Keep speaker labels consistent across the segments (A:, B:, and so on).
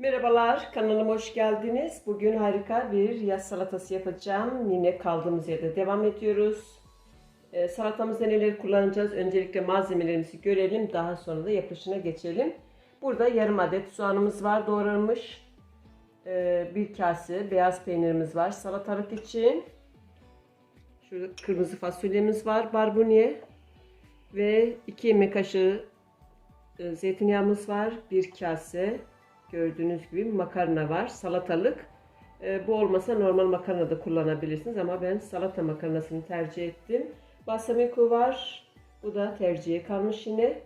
A: Merhabalar, kanalıma hoş geldiniz. Bugün harika bir yaz salatası yapacağım. Yine kaldığımız yerde devam ediyoruz. Ee, salatamızda neler kullanacağız? Öncelikle malzemelerimizi görelim. Daha sonra da yapışına geçelim. Burada yarım adet soğanımız var doğranmış. Ee, bir kase beyaz peynirimiz var salatalık için. Şurada kırmızı fasulyemiz var, barbunya. Ve 2 yemek kaşığı e, zeytinyağımız var. Bir kase gördüğünüz gibi makarna var. Salatalık. E, bu olmasa normal makarna da kullanabilirsiniz ama ben salata makarnasını tercih ettim. Balsamico var. Bu da tercihe kalmış yine.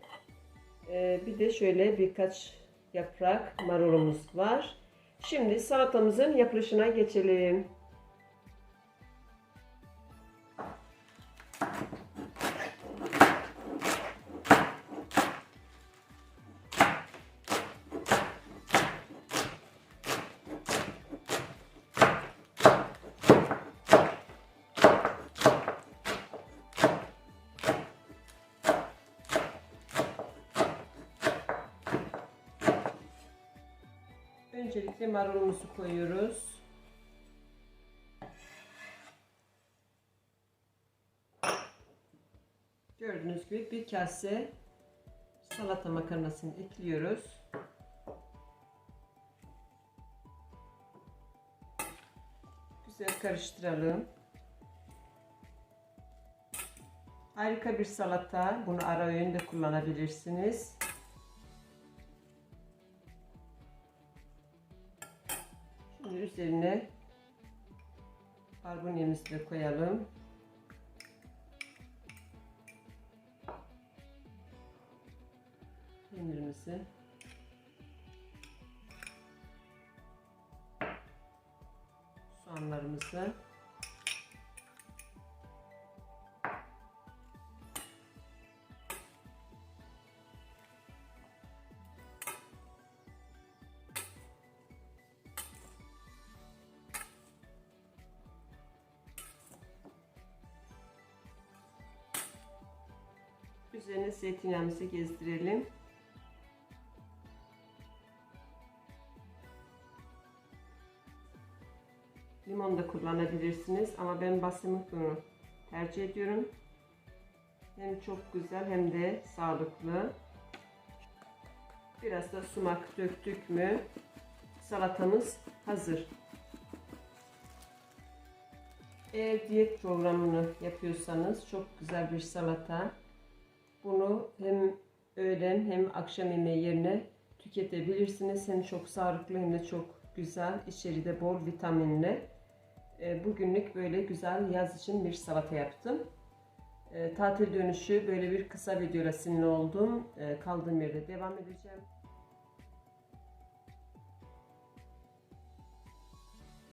A: E, bir de şöyle birkaç yaprak marulumuz var. Şimdi salatamızın yapılışına geçelim. Öncelikle marulumuzu koyuyoruz. Gördüğünüz gibi bir kase salata makarnasını ekliyoruz. Güzel karıştıralım. Harika bir salata. Bunu ara öğünde kullanabilirsiniz. Üzerine barbunyamızı da koyalım. Peynirimizi. Soğanlarımızı. Üzerine zeytinyağımızı gezdirelim. Limon da kullanabilirsiniz ama ben basamikonu tercih ediyorum. Hem çok güzel hem de sağlıklı. Biraz da sumak döktük mü salatamız hazır. Eğer diyet programını yapıyorsanız çok güzel bir salata. Bunu hem öğlen hem akşam yemeği yerine tüketebilirsiniz. Hem çok sağlıklı hem de çok güzel. İçeride bol vitaminli. E, Bugünlük böyle güzel yaz için bir salata yaptım. E, Tatil dönüşü böyle bir kısa videoyla sinirli oldum. E, Kaldığım yerde devam edeceğim.